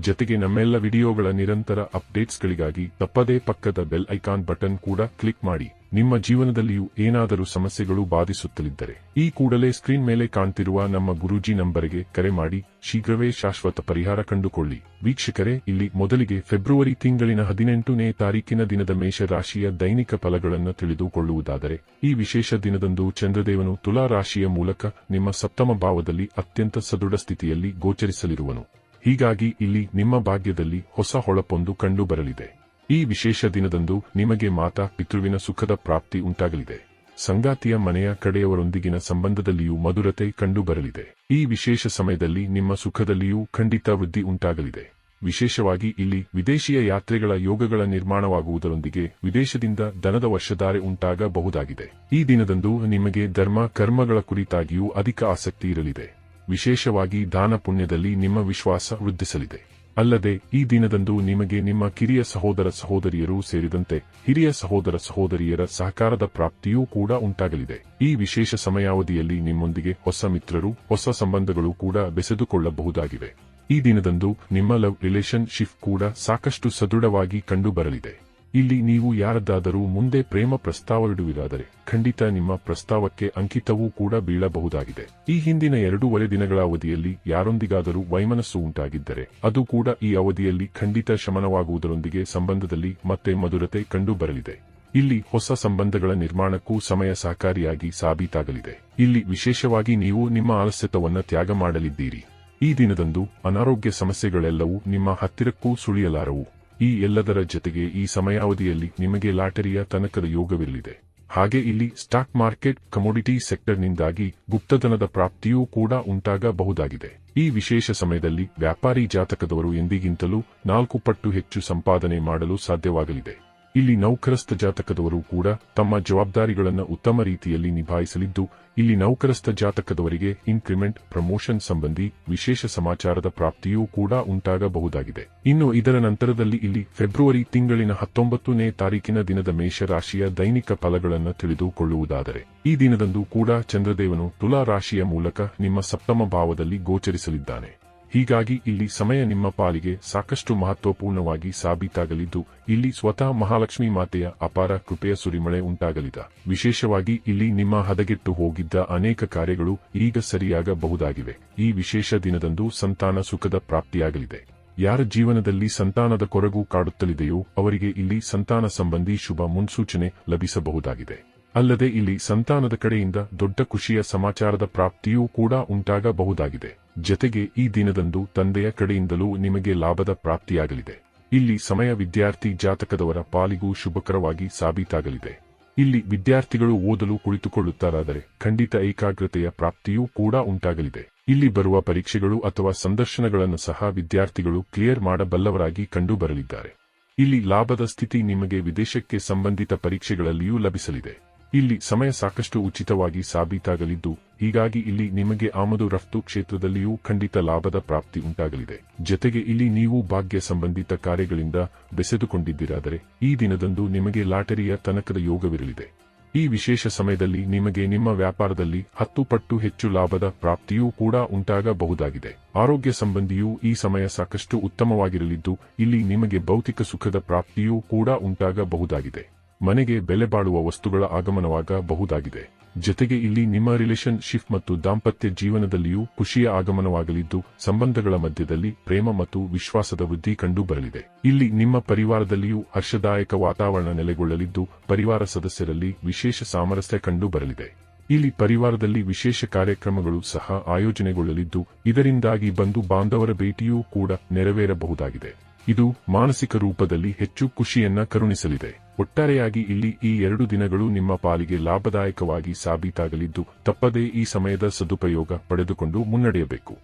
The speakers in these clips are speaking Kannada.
ಜೊತೆಗೆ ನಮ್ಮೆಲ್ಲ ವಿಡಿಯೋಗಳ ನಿರಂತರ ಅಪ್ಡೇಟ್ಸ್ಗಳಿಗಾಗಿ ತಪ್ಪದೇ ಪಕ್ಕದ ಬೆಲ್ ಐಕಾನ್ ಬಟನ್ ಕೂಡ ಕ್ಲಿಕ್ ಮಾಡಿ. ನಿಮ್ಮ ಜೀವನದಲ್ಲಿಯೂ ಏನಾದರೂ ಸಮಸ್ಯೆಗಳು ಬಾಧಿಸುತ್ತಲಿದ್ದರೆ ಈ ಕೂಡಲೇ ಸ್ಕ್ರೀನ್ ಮೇಲೆ ಕಾಣ್ತಿರುವ ನಮ್ಮ ಗುರೂಜಿ ನಂಬರ್ಗೆ ಕರೆ ಮಾಡಿ. ಶೀಘ್ರವೇ ಶಾಶ್ವತ ಪರಿಹಾರ ಕಂಡುಕೊಳ್ಳಿ. ವೀಕ್ಷಕರೇ, ಇಲ್ಲಿ ಮೊದಲಿಗೆ ಫೆಬ್ರವರಿ ತಿಂಗಳಿನ ಹದಿನೆಂಟನೇ ತಾರೀಕಿನ ದಿನದ ಮೇಷರಾಶಿಯ ದೈನಿಕ ಫಲಗಳನ್ನು ತಿಳಿದುಕೊಳ್ಳುವುದಾದರೆ, ಈ ವಿಶೇಷ ದಿನದಂದು ಚಂದ್ರದೇವನು ತುಲಾ ರಾಶಿಯ ಮೂಲಕ ನಿಮ್ಮ ಸಪ್ತಮ ಭಾವದಲ್ಲಿ ಅತ್ಯಂತ ಸದೃಢ ಸ್ಥಿತಿಯಲ್ಲಿ ಗೋಚರಿಸಲಿರುವನು. ಹೀಗಾಗಿ ಇಲ್ಲಿ ನಿಮ್ಮ ಭಾಗ್ಯದಲ್ಲಿ ಹೊಸ ಹೊಳಪೊಂದು ಕಂಡುಬರಲಿದೆ. ಈ ವಿಶೇಷ ದಿನದಂದು ನಿಮಗೆ ಮಾತಾ ಪಿತೃವಿನ ಸುಖದ ಪ್ರಾಪ್ತಿ ಉಂಟಾಗಲಿದೆ. ಸಂಗಾತಿಯ ಮನೆಯ ಕಡೆಯವರೊಂದಿಗಿನ ಸಂಬಂಧದಲ್ಲಿಯೂ ಮಧುರತೆ ಕಂಡುಬರಲಿದೆ. ಈ ವಿಶೇಷ ಸಮಯದಲ್ಲಿ ನಿಮ್ಮ ಸುಖದಲ್ಲಿಯೂ ಖಂಡಿತ ವೃದ್ಧಿ ಉಂಟಾಗಲಿದೆ. ವಿಶೇಷವಾಗಿ ಇಲ್ಲಿ ವಿದೇಶಿಯ ಯಾತ್ರೆಗಳ ಯೋಗಗಳ ನಿರ್ಮಾಣವಾಗುವುದರೊಂದಿಗೆ ವಿದೇಶದಿಂದ ದನದ ವರ್ಷಧಾರೆ ಉಂಟಾಗಬಹುದಾಗಿದೆ. ಈ ದಿನದಂದು ನಿಮಗೆ ಧರ್ಮ, ಕರ್ಮಗಳ ಕುರಿತಾಗಿಯೂ ಅಧಿಕ ಆಸಕ್ತಿ ಇರಲಿದೆ. ವಿಶೇಷವಾಗಿ ದಾನ ಪುಣ್ಯದಲ್ಲಿ ನಿಮ್ಮ ವಿಶ್ವಾಸ ವೃದ್ಧಿಸಲಿದೆ. ಅಲ್ಲದೆ, ಈ ದಿನದಂದು ನಿಮಗೆ ನಿಮ್ಮ ಕಿರಿಯ ಸಹೋದರ ಸಹೋದರಿಯರು ಸೇರಿದಂತೆ ಹಿರಿಯ ಸಹೋದರ ಸಹೋದರಿಯರ ಸಹಕಾರದ ಪ್ರಾಪ್ತಿಯೂ ಕೂಡ ಉಂಟಾಗಲಿದೆ. ಈ ವಿಶೇಷ ಸಮಯಾವಧಿಯಲ್ಲಿ ನಿಮ್ಮೊಂದಿಗೆ ಹೊಸ ಮಿತ್ರರು, ಹೊಸ ಸಂಬಂಧಗಳು ಕೂಡ ಬೆಸೆದುಕೊಳ್ಳಬಹುದಾಗಿವೆ. ಈ ದಿನದಂದು ನಿಮ್ಮ ಲವ್ ರಿಲೇಷನ್ಶಿಪ್ ಕೂಡ ಸಾಕಷ್ಟು ಸದೃಢವಾಗಿ ಕಂಡುಬರಲಿದೆ. ಇಲ್ಲಿ ನೀವು ಯಾರದ್ದಾದರೂ ಮುಂದೆ ಪ್ರೇಮ ಪ್ರಸ್ತಾವವಿಡುವುದಾದರೆ ಖಂಡಿತ ನಿಮ್ಮ ಪ್ರಸ್ತಾವಕ್ಕೆ ಅಂಕಿತವೂ ಕೂಡ ಬೀಳಬಹುದಾಗಿದೆ. ಈ ಹಿಂದಿನ ಎರಡೂವರೆ ದಿನಗಳ ಅವಧಿಯಲ್ಲಿ ಯಾರೊಂದಿಗಾದರೂ ವೈಮನಸ್ಸು ಉಂಟಾಗಿದ್ದರೆ ಅದು ಕೂಡ ಈ ಅವಧಿಯಲ್ಲಿ ಖಂಡಿತ ಶಮನವಾಗುವುದರೊಂದಿಗೆ ಸಂಬಂಧದಲ್ಲಿ ಮತ್ತೆ ಮಧುರತೆ ಕಂಡುಬರಲಿದೆ. ಇಲ್ಲಿ ಹೊಸ ಸಂಬಂಧಗಳ ನಿರ್ಮಾಣಕ್ಕೂ ಸಮಯ ಸಹಕಾರಿಯಾಗಿ ಸಾಬೀತಾಗಲಿದೆ. ಇಲ್ಲಿ ವಿಶೇಷವಾಗಿ ನೀವು ನಿಮ್ಮ ಆಲಸ್ಯತವನ್ನು ತ್ಯಾಗ ಮಾಡಲಿದ್ದೀರಿ. ಈ ದಿನದಂದು ಅನಾರೋಗ್ಯ ಸಮಸ್ಯೆಗಳೆಲ್ಲವೂ ನಿಮ್ಮ ಹತ್ತಿರಕ್ಕೂ ಸುಳಿಯಲಾರವು. ಈ ಎಲ್ಲದರ ಜೊತೆಗೆ ಈ ಸಮಯಾವಧಿಯಲ್ಲಿ ನಿಮಗೆ ಲಾಟರಿಯ ತನಕದ ಯೋಗವಿಲ್ಲಿದೆ ಹಾಗೆ ಇಲ್ಲಿ ಸ್ಟಾಕ್ ಮಾರ್ಕೆಟ್ ಕಮೋಡಿಟಿ ಸೆಕ್ಟರ್ನಿಂದಾಗಿ ಗುಪ್ತಧನದ ಪ್ರಾಪ್ತಿಯೂ ಕೂಡ ಉಂಟಾಗಬಹುದಾಗಿದೆ. ಈ ವಿಶೇಷ ಸಮಯದಲ್ಲಿ ವ್ಯಾಪಾರಿ ಜಾತಕದವರು ಎಂದಿಗಿಂತಲೂ ನಾಲ್ಕು ಪಟ್ಟು ಹೆಚ್ಚು ಸಂಪಾದನೆ ಮಾಡಲು ಸಾಧ್ಯವಾಗಲಿದೆ. ಇಲ್ಲಿ ನೌಕರಸ್ಥ ಜಾತಕದವರು ಕೂಡ ತಮ್ಮ ಜವಾಬ್ದಾರಿಗಳನ್ನು ಉತ್ತಮ ರೀತಿಯಲ್ಲಿ ನಿಭಾಯಿಸಲಿದ್ದು, ಇಲ್ಲಿ ನೌಕರಸ್ಥ ಜಾತಕದವರಿಗೆ ಇನ್ಕ್ರಿಮೆಂಟ್ ಪ್ರಮೋಷನ್ ಸಂಬಂಧಿ ವಿಶೇಷ ಸಮಾಚಾರದ ಪ್ರಾಪ್ತಿಯೂ ಕೂಡ ಉಂಟಾಗಬಹುದಾಗಿದೆ. ಇನ್ನು ಇದರ ನಂತರದಲ್ಲಿ ಇಲ್ಲಿ ಫೆಬ್ರವರಿ ತಿಂಗಳಿನ ಹತ್ತೊಂಬತ್ತನೇ ತಾರೀಕಿನ ದಿನದ ಮೇಷರಾಶಿಯ ದೈನಿಕ ಫಲಗಳನ್ನು ತಿಳಿದುಕೊಳ್ಳುವುದಾದರೆ, ಈ ದಿನದಂದು ಕೂಡ ಚಂದ್ರದೇವನು ತುಲಾ ರಾಶಿಯ ಮೂಲಕ ನಿಮ್ಮ ಸಪ್ತಮ ಭಾವದಲ್ಲಿ ಗೋಚರಿಸಲಿದ್ದಾನೆ. ಹೀಗಾಗಿ ಇಲ್ಲಿ ಸಮಯ ನಿಮ್ಮ ಪಾಲಿಗೆ ಸಾಕಷ್ಟು ಮಹತ್ವಪೂರ್ಣವಾಗಿ ಸಾಬೀತಾಗಲಿದ್ದು, ಇಲ್ಲಿ ಸ್ವತಃ ಮಹಾಲಕ್ಷ್ಮಿ ಮಾತೆಯ ಅಪಾರ ಕೃಪೆಯ ಸುರಿಮಳೆ ಉಂಟಾಗಲಿದೆ. ವಿಶೇಷವಾಗಿ ಇಲ್ಲಿ ನಿಮ್ಮ ಹದಗೆಟ್ಟು ಹೋಗಿದ್ದ ಅನೇಕ ಕಾರ್ಯಗಳು ಈಗ ಸರಿಯಾಗಬಹುದಾಗಿವೆ. ಈ ವಿಶೇಷ ದಿನದಂದು ಸಂತಾನ ಸುಖದ ಪ್ರಾಪ್ತಿಯಾಗಲಿದೆ. ಯಾರ ಜೀವನದಲ್ಲಿ ಸಂತಾನದ ಕೊರಗು ಕಾಡುತ್ತಲಿದೆಯೋ, ಅವರಿಗೆ ಇಲ್ಲಿ ಸಂತಾನ ಸಂಬಂಧಿ ಶುಭ ಮುನ್ಸೂಚನೆ ಲಭಿಸಬಹುದಾಗಿದೆ. ಅಲ್ಲದೆ ಇಲ್ಲಿ ಸಂತಾನದ ಕಡೆಯಿಂದ ದೊಡ್ಡ ಖುಷಿಯ ಸಮಾಚಾರದ ಪ್ರಾಪ್ತಿಯೂ ಕೂಡ ಉಂಟಾಗಬಹುದಾಗಿದೆ. ಜತೆಗೆ ಈ ದಿನದಂದು ತಂದೆಯ ಕಡೆಯಿಂದಲೂ ನಿಮಗೆ ಲಾಭದ ಪ್ರಾಪ್ತಿಯಾಗಲಿದೆ. ಇಲ್ಲಿ ಸಮಯ ವಿದ್ಯಾರ್ಥಿ ಜಾತಕದವರ ಪಾಲಿಗೂ ಶುಭಕರವಾಗಿ ಸಾಬೀತಾಗಲಿದೆ. ಇಲ್ಲಿ ವಿದ್ಯಾರ್ಥಿಗಳು ಓದಲು ಕುಳಿತುಕೊಳ್ಳುತ್ತಾರಾದರೆ ಖಂಡಿತ ಏಕಾಗ್ರತೆಯ ಪ್ರಾಪ್ತಿಯೂ ಕೂಡ ಉಂಟಾಗಲಿದೆ. ಇಲ್ಲಿ ಬರುವ ಪರೀಕ್ಷೆಗಳು ಅಥವಾ ಸಂದರ್ಶನಗಳನ್ನು ಸಹ ವಿದ್ಯಾರ್ಥಿಗಳು ಕ್ಲಿಯರ್ ಮಾಡಬಲ್ಲವರಾಗಿ ಕಂಡುಬರಲಿದ್ದಾರೆ. ಇಲ್ಲಿ ಲಾಭದ ಸ್ಥಿತಿ ನಿಮಗೆ ವಿದೇಶಕ್ಕೆ ಸಂಬಂಧಿತ ಪರೀಕ್ಷೆಗಳಲ್ಲಿಯೂ ಲಭಿಸಲಿದೆ. ಇಲ್ಲಿ ಸಮಯ ಸಾಕಷ್ಟು ಉಚಿತವಾಗಿ ಸಾಬೀತಾಗಲಿದ್ದು, ಹೀಗಾಗಿ ಇಲ್ಲಿ ನಿಮಗೆ ಆಮದು ರಫ್ತು ಕ್ಷೇತ್ರದಲ್ಲಿಯೂ ಖಂಡಿತ ಲಾಭದ ಪ್ರಾಪ್ತಿ ಉಂಟಾಗಲಿದೆ. ಜತೆಗೆ ಇಲ್ಲಿ ನೀವು ಭಾಗ್ಯ ಸಂಬಂಧಿತ ಕಾರ್ಯಗಳಿಂದ ಬೆಸೆದುಕೊಂಡಿದ್ದೀರಾದರೆ, ಈ ದಿನದಂದು ನಿಮಗೆ ಲಾಟರಿಯ ತನಕದ ಯೋಗವಿರಲಿದೆ. ಈ ವಿಶೇಷ ಸಮಯದಲ್ಲಿ ನಿಮಗೆ ನಿಮ್ಮ ವ್ಯಾಪಾರದಲ್ಲಿ ಹತ್ತು ಪಟ್ಟು ಹೆಚ್ಚು ಲಾಭದ ಪ್ರಾಪ್ತಿಯೂ ಕೂಡ ಉಂಟಾಗಬಹುದಾಗಿದೆ. ಆರೋಗ್ಯ ಸಂಬಂಧಿಯೂ ಈ ಸಮಯ ಸಾಕಷ್ಟು ಉತ್ತಮವಾಗಿರಲಿದ್ದು, ಇಲ್ಲಿ ನಿಮಗೆ ಭೌತಿಕ ಸುಖದ ಪ್ರಾಪ್ತಿಯೂ ಕೂಡ ಉಂಟಾಗಬಹುದಾಗಿದೆ. ಮನೆಗೆ ಬೆಲೆ ಬಾಳುವ ವಸ್ತುಗಳ ಆಗಮನವಾಗಬಹುದಾಗಿದೆ ಜತೆಗೆ ಇಲ್ಲಿ ನಿಮ್ಮ ರಿಲೇಷನ್ ಶಿಪ್ ಮತ್ತು ದಾಂಪತ್ಯ ಜೀವನದಲ್ಲಿಯೂ ಖುಷಿಯ ಆಗಮನವಾಗಲಿದ್ದು, ಸಂಬಂಧಗಳ ಮಧ್ಯದಲ್ಲಿ ಪ್ರೇಮ ಮತ್ತು ವಿಶ್ವಾಸದ ವೃದ್ಧಿ ಕಂಡುಬರಲಿದೆ. ಇಲ್ಲಿ ನಿಮ್ಮ ಪರಿವಾರದಲ್ಲಿಯೂ ಹರ್ಷದಾಯಕ ವಾತಾವರಣ ನೆಲೆಗೊಳ್ಳಲಿದ್ದು, ಪರಿವಾರ ಸದಸ್ಯರಲ್ಲಿ ವಿಶೇಷ ಸಾಮರಸ್ಯ ಕಂಡುಬರಲಿದೆ. ಇಲ್ಲಿ ಪರಿವಾರದಲ್ಲಿ ವಿಶೇಷ ಕಾರ್ಯಕ್ರಮಗಳು ಸಹ ಆಯೋಜನೆಗೊಳ್ಳಲಿದ್ದು, ಇದರಿಂದಾಗಿ ಬಂಧು ಬಾಂಧವರ ಭೇಟಿಯೂ ಕೂಡ ನೆರವೇರಬಹುದಾಗಿದೆ. ಇದು ಮಾನಸಿಕ ರೂಪದಲ್ಲಿ ಹೆಚ್ಚು ಖುಷಿಯನ್ನ ಕರುಣಿಸಲಿದೆ. ಒಟ್ಟಾರೆಯಾಗಿ ಇಲ್ಲಿ ಈ ಎರಡು ದಿನಗಳು ನಿಮ್ಮ ಪಾಲಿಗೆ ಲಾಭದಾಯಕವಾಗಿ ಸಾಬೀತಾಗಲಿದ್ದು, ತಪ್ಪದೇ ಈ ಸಮಯದ ಸದುಪಯೋಗ ಪಡೆದುಕೊಂಡು ಮುನ್ನಡೆಯಬೇಕು.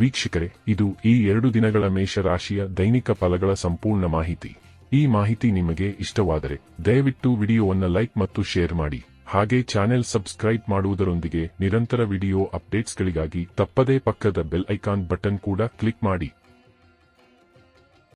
ವೀಕ್ಷಕರೇ, ಇದು ಈ ಎರಡು ದಿನಗಳ ಮೇಷರಾಶಿಯ ದೈನಿಕ ಫಲಗಳ ಸಂಪೂರ್ಣ ಮಾಹಿತಿ. ಈ ಮಾಹಿತಿ ನಿಮಗೆ ಇಷ್ಟವಾದರೆ ದಯವಿಟ್ಟು ವಿಡಿಯೋವನ್ನು ಲೈಕ್ ಮತ್ತು ಶೇರ್ ಮಾಡಿ. ಹಾಗೆ ಚಾನೆಲ್ ಸಬ್ಸ್ಕ್ರೈಬ್ ಮಾಡುವುದರೊಂದಿಗೆ ನಿರಂತರ ವಿಡಿಯೋ ಅಪ್ಡೇಟ್ಸ್ಗಳಿಗಾಗಿ ತಪ್ಪದೇ ಪಕ್ಕದ ಬೆಲ್ ಐಕಾನ್ ಬಟನ್ ಕೂಡ ಕ್ಲಿಕ್ ಮಾಡಿ.